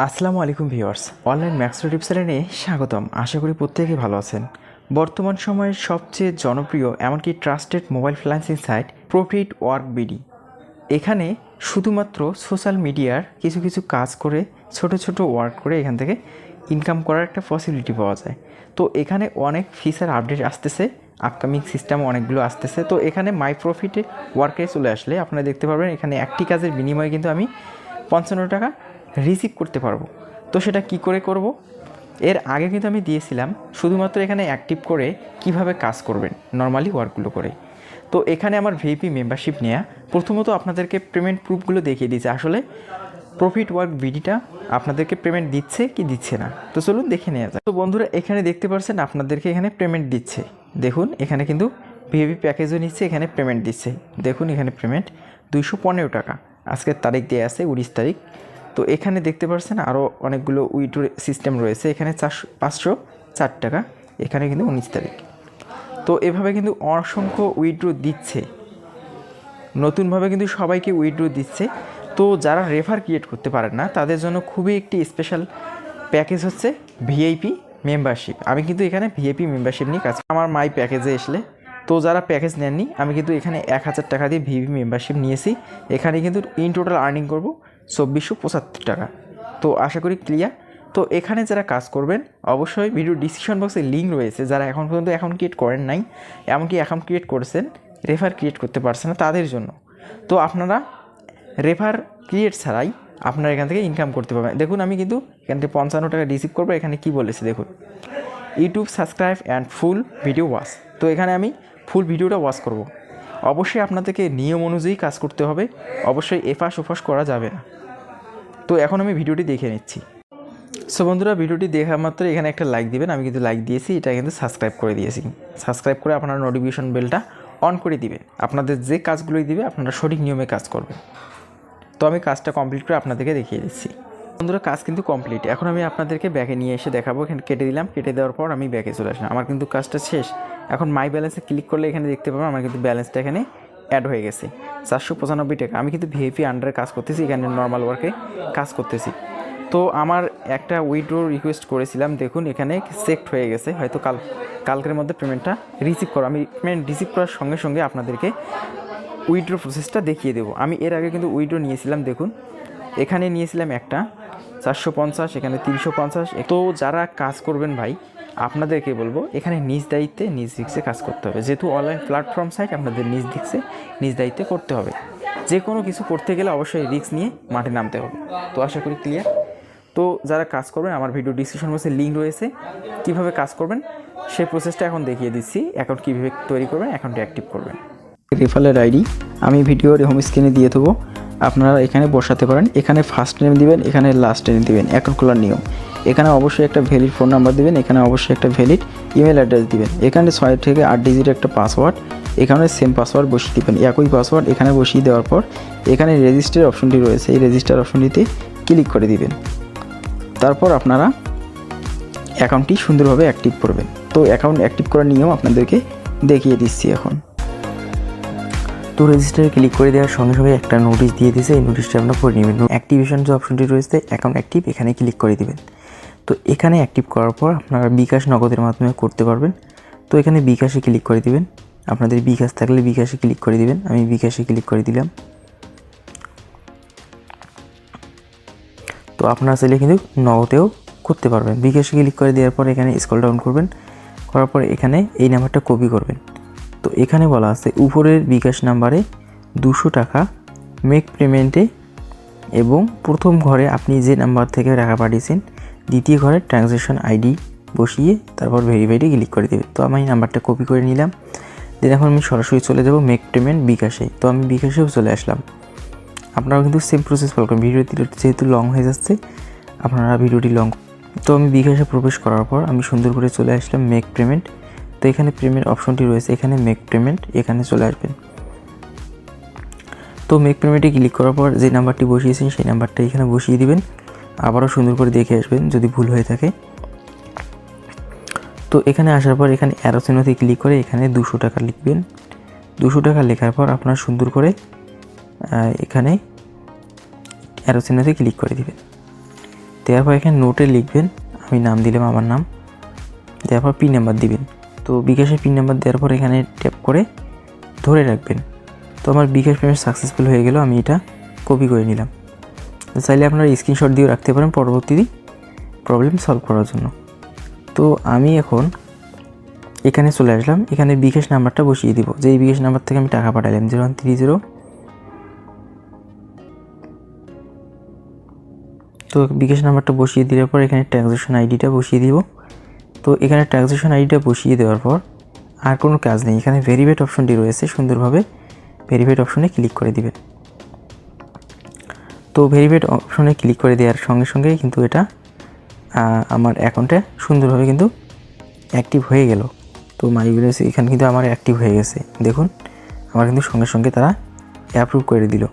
আসসালামু আলাইকুম viewers, online Maxo tips চ্যানেলে স্বাগতম। আশা করি প্রত্যেকে ভালো আছেন। বর্তমান সময়ের সবচেয়ে জনপ্রিয়, এমনকি trusted mobile freelancing site profit work BD. এখানে শুধুমাত্র সোশ্যাল মিডিয়ার কিছু কিছু কাজ করে, ছোট ছোট ওয়ার্ক করে এখান থেকে ইনকাম করার একটা পসিবিলিটি পাওয়া যায়। তো এখানে অনেক ফিচার আপডেট আসতেছে আপকামিং সিস্টেম অনেকগুলো আসতেছে। তো এখানে মাই প্রফিটে ওয়ার্কে চলে আসলে আপনারা দেখতে পারবেন, এখানে একটি কাজের বিনিময়ে কিন্তু আমি পঞ্চান্ন টাকা রিসিভ করতে পারব। তো সেটা কি করে করব? এর আগে কিন্তু আমি দিয়েছিলাম, শুধুমাত্র এখানে অ্যাক্টিভ করে কীভাবে কাজ করবেন নর্মালি ওয়ার্কগুলো করে। তো এখানে আমার ভিপি মেম্বারশিপ নেওয়া প্রথমত আপনাদেরকে পেমেন্ট প্রুফগুলো দেখিয়ে দিয়েছে। আসলে প্রফিট ওয়ার্ক বিডিটা আপনাদেরকে পেমেন্ট দিচ্ছে কি দিচ্ছে না? তো চলুন দেখে নেওয়া যায় তো বন্ধুরা, এখানে দেখতে পাচ্ছেন আপনাদেরকে এখানে পেমেন্ট দিচ্ছে। দেখুন, এখানে কিন্তু ভিভি প্যাকেজও নিচ্ছে, এখানে পেমেন্ট দিচ্ছে। দেখুন, এখানে পেমেন্ট দুইশো পনেরো টাকা। আজকের তারিখ দিয়ে আছে, উনিশ তারিখ। তো এখানে দেখতে পাচ্ছেন আরও অনেকগুলো উইড্রো সিস্টেম রয়েছে। এখানে চারশো, পাঁচশো চার টাকা। এখানে কিন্তু উনিশ তারিখ। তো এভাবে কিন্তু অসংখ্য উইড্রো দিচ্ছে। নতুনভাবে কিন্তু সবাইকে উইড্রো দিচ্ছে। তো যারা রেফার ক্রিয়েট করতে পারেন না, তাদের জন্য খুবই একটি স্পেশাল প্যাকেজ হচ্ছে ভিআইপি মেম্বারশিপ আমি কিন্তু এখানে ভিআইপি মেম্বারশিপ নিয়ে কাজ আমার মাই প্যাকেজে আসলে তো যারা প্যাকেজ নেননি, আমি কিন্তু এখানে এক হাজার টাকা দিয়ে ভিভি মেম্বারশিপ নিয়েছি। এখানে কিন্তু ইন টোটাল আর্নিং করব চব্বিশশো পঁচাত্তর টাকা। তো আশা করি ক্লিয়ার তো এখানে যারা কাজ করবেন, অবশ্যই ভিডিও ডিসক্রিপশন বক্সে লিঙ্ক রয়েছে। যারা এখন পর্যন্ত অ্যাকাউন্ট ক্রিয়েট করেন নাই, এমনকি অ্যাকাউন্ট ক্রিয়েট করেছেন রেফার ক্রিয়েট করতে পারছেন না তাদের জন্য। তো আপনারা রেফার ক্রিয়েট ছাড়াই আপনারা এখান থেকে ইনকাম করতে পারবেন। দেখুন, আমি কিন্তু এখান থেকে পঞ্চান্ন টাকা রিসিভ করব। এখানে কি বলেছে, দেখুন। YouTube subscribe and full video watch তো এখানে আমি ফুল ভিডিওটা ওয়াচ করব। অবশ্যই আপনাদেরকে নিয়ম অনুযায়ী কাজ করতে হবে। অবশ্যই এফাস ওফাস করা যাবে না। তো এখন আমি ভিডিওটি দেখে নিচ্ছি। সো বন্ধুরা, ভিডিওটি দেখা মাত্র এখানে একটা লাইক দিবেন। আমি কিন্তু লাইক দিয়েছি, এটা কিন্তু সাবস্ক্রাইব করে দিয়েছি। সাবস্ক্রাইব করে আপনার নোটিফিকেশন বেলটা অন করে দিবেন আপনাদের যে কাজগুলোই দিবে, আপনারা সঠিক নিয়মে কাজ করবে তো আমি কাজটা কমপ্লিট করে আপনাদেরকে দেখিয়ে দিচ্ছি। বন্ধুরা, কাজ কিন্তু কমপ্লিট এখন আমি আপনাদেরকে ব্যাগে নিয়ে এসে দেখাবো। এখানে কেটে দিলাম, কেটে দেওয়ার পর আমি ব্যাগে চলে আসলাম। আমার কিন্তু কাজটা শেষ। এখন মাই ব্যালেন্সে ক্লিক করলে এখানে দেখতে পাবেন, আমার কিন্তু ব্যালেন্সটা এখানে অ্যাড হয়ে গেছে। চারশো পঁচানব্বই টাকা। আমি কিন্তু ভিএপি আন্ডারে কাজ করতেছি, এখানে নর্মাল ওয়ার্কে কাজ করতেছি। তো আমার একটা উইড্রো রিকোয়েস্ট করেছিলাম, দেখুন এখানে সেক্ট হয়ে গেছে। হয়তো কাল, কালকের মধ্যে পেমেন্টটা রিসিভ করো। আমি পেমেন্ট রিসিভ করার সঙ্গে সঙ্গে আপনাদেরকে উইড্রো প্রসেসটা দেখিয়ে দেবো। আমি এর আগে কিন্তু উইড্রো নিয়েছিলাম, দেখুন। এখানে নিয়েছিলাম একটা, চারশো পঞ্চাশ, এখানে তিনশো পঞ্চাশ। তো যারা কাজ করবেন ভাই, আপনাদেরকে বলব, এখানে নিজ দায়িত্বে, নিজ দিকসে কাজ করতে হবে। যেহেতু অনলাইন প্ল্যাটফর্ম সাইট আপনাদের নিজ দিকসে নিজ দায়িত্বে করতে হবে। যে কোনো কিছু করতে গেলে অবশ্যই রিস্ক নিয়ে মাঠে নামতে হবে। তো আশা করি ক্লিয়ার তো যারা কাজ করবেন, আমার ভিডিও ডিসক্রিপশন বক্সে লিঙ্ক রয়েছে। কীভাবে কাজ করবেন, সেই প্রসেসটা এখন দেখিয়ে দিচ্ছি। অ্যাকাউন্ট কীভাবে তৈরি করবেন অ্যাকাউন্টটি অ্যাক্টিভ করবেন। রেফারের আইডি আমি ভিডিওর হোম স্ক্রিনে দিয়ে দেবো। আপনারা এখানে বসাতে পারেন। এখানে ফার্স্ট নেম দিবেন, এখানে লাস্ট নেম দিবেন অ্যাকাউন্ট খোলার নিয়ম। এখানে অবশ্যই একটা ভ্যালিড ফোন নাম্বার দিবেন, এখানে অবশ্যই একটা ভ্যালিড ইমেল অ্যাড্রেস দিবেন। এখানে ছয় থেকে আট ডিজিট একটা পাসওয়ার্ড এখানে সেম পাসওয়ার্ড বসিয়ে দিবেন। একই পাসওয়ার্ড এখানে বসিয়ে দেওয়ার পর এখানে রেজিস্টার অপশনটি রয়েছে। এই রেজিস্টার অপশনটিতে ক্লিক করে দিবেন। তারপর আপনারা অ্যাকাউন্টটি সুন্দরভাবে অ্যাক্টিভ করবেন। তো অ্যাকাউন্ট অ্যাক্টিভ করার নিয়ম আপনাদেরকে দেখিয়ে দিচ্ছি এখন। তো রেজিস্টারে ক্লিক করে দেওয়ার সঙ্গে সঙ্গে একটা নোটিশ দিয়ে দিয়েছে। এই নোটিশটা আপনার পড়ে নেবেন অ্যাক্টিভেশন যে অপশনটি রয়েছে অ্যাকাউন্ট অ্যাক্টিভ এখানে ক্লিক করে দিবেন। তো এখানে অ্যাক্টিভ করার পর আপনারা বিকাশ নগদের মাধ্যমে করতে পারবেন। তো এখানে বিকাশে ক্লিক করে দিবেন। আপনাদের বিকাশ থাকলে বিকাশে ক্লিক করে দিবেন। আমি বিকাশে ক্লিক করে দিলাম। তো আপনারা চাইলে কিন্তু নগদেও করতে পারবেন। বিকাশে ক্লিক করে দেওয়ার পর এখানে স্ক্রল ডাউন করবেন। করার পর এখানে এই নাম্বারটা কপি করবেন। তো এখানে বলা আছে, উপরের বিকাশ নাম্বারে দুশো টাকা মেক পেমেন্টে এবং প্রথম ঘরে আপনি যে নাম্বার থেকে টাকা পাঠিয়েছেন, দ্বিতীয় ঘরে ট্রানজ্যাকশন আইডি বসিয়ে তারপর ভেরিফাইডে ক্লিক করে দেবে। তো আমি নাম্বারটা কপি করে নিলাম। দেন এখন আমি সরাসরি চলে যাব মেক পেমেন্ট বিকাশে। তো আমি বিকাশেও চলে আসলাম। আপনারাও কিন্তু সেম প্রসেস ফলো করুন ভিডিওটি যেহেতু লং হয়ে যাচ্ছে, আপনারা ভিডিওটি লং তো আমি বিকাশে প্রবেশ করার পর আমি সুন্দর করে চলে আসলাম মেক পেমেন্ট তো এখানে পেমেন্ট অপশনটি রয়েছে। এখানে মেক পেমেন্ট এখানে চলে আসবেন। তো মেক পেমেন্টে ক্লিক করার পর যে নাম্বারটি বসিয়েছেন, সেই নাম্বারটা এখানে বসিয়ে দিবেন। আবারও সুন্দর করে দেখে আসবেন যদি ভুল হয়ে থাকে। তো এখানে আসার পর এখানে অ্যারোসেনোতে ক্লিক করে এখানে দুশো টাকা লিখবেন। দুশো টাকা লেখার পর আপনার সুন্দর করে এখানে অ্যারোসেনোতে ক্লিক করে দিবেন। দেওয়ার পর এখানে নোটে লিখবেন। আমি নাম দিলাম, আমার নাম। দেওয়ার পর পিন নাম্বার দিবেন। তো বিকাশের পিন নাম্বার দেওয়ার পর এখানে ট্যাপ করে ধরে রাখবেন। তো আমার বিকাশ পেমেন্ট সাকসেসফুল হয়ে গেল, আমি এটা কপি করে নিলাম। তো চাইলে আপনারা স্ক্রিনশট দিয়েও রাখতে পারেন পরবর্তী প্রবলেম সলভ করার জন্য। তো আমি এখন এখানে চলে আসলাম, এখানে বিকাশ নাম্বারটা বসিয়ে দিব। যে বিকাশ নাম্বার থেকে আমি টাকা পাঠালাম জিরো ওয়ান থ্রি জিরো তো বিকাশ নাম্বারটা বসিয়ে দেওয়ার পর এখানে ট্রানজ্যাকশন আইডিটা বসিয়ে দিব। তো এখানে ট্রানজ্যাকশন আইডিটা বসিয়ে দেওয়ার পর আর কোনো কাজ নেই। এখানে ভেরিফাইড অপশনটি রয়েছে, সুন্দরভাবে ভেরিফাইড অপশনে ক্লিক করে দিবেন তো ভেরিফাইড অপশনে ক্লিক করে দেওয়ার সঙ্গে সঙ্গে কিন্তু এটা আমার অ্যাকাউন্টে সুন্দরভাবে কিন্তু অ্যাক্টিভ হয়ে গেল। তো মাইগুলোস এখানে কিন্তু আমার অ্যাক্টিভ হয়ে গেছে। দেখুন, আমার কিন্তু সঙ্গে সঙ্গে তারা অ্যাপ্রুভ করে দিল।